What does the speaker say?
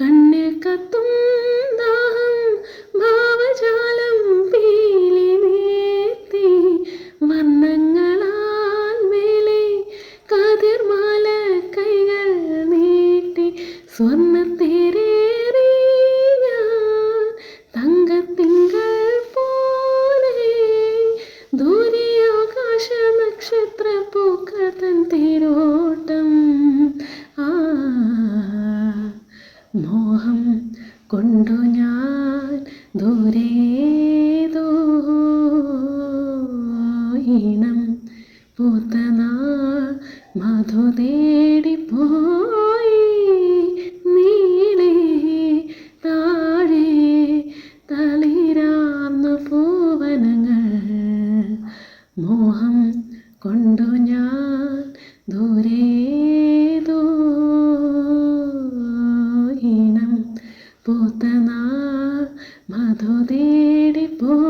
കണ്ണിൽ കത്തും ദാഹം ഭാവജാലം പീലി നീർത്തി വർണങ്ങളാൽ മേലെ കതിർമാല കൈകൾ നീട്ടി. സ്വർണത്തേരേറി തങ്കത്തിങ്കൾ പോലെ തൻ മോഹം കൊണ്ടു ഞാൻ ദൂരേതോ ഈണം പൂത്തനാൾ മധു പോയി നീളെ താഴെ തളിരാർന്നു പൂവനങ്ങൾ. മോഹം കൊണ്ടു ഞാൻ ദൂരേതോ ഈണം പൂത്തനാൾ മധു തേടിപ്പോ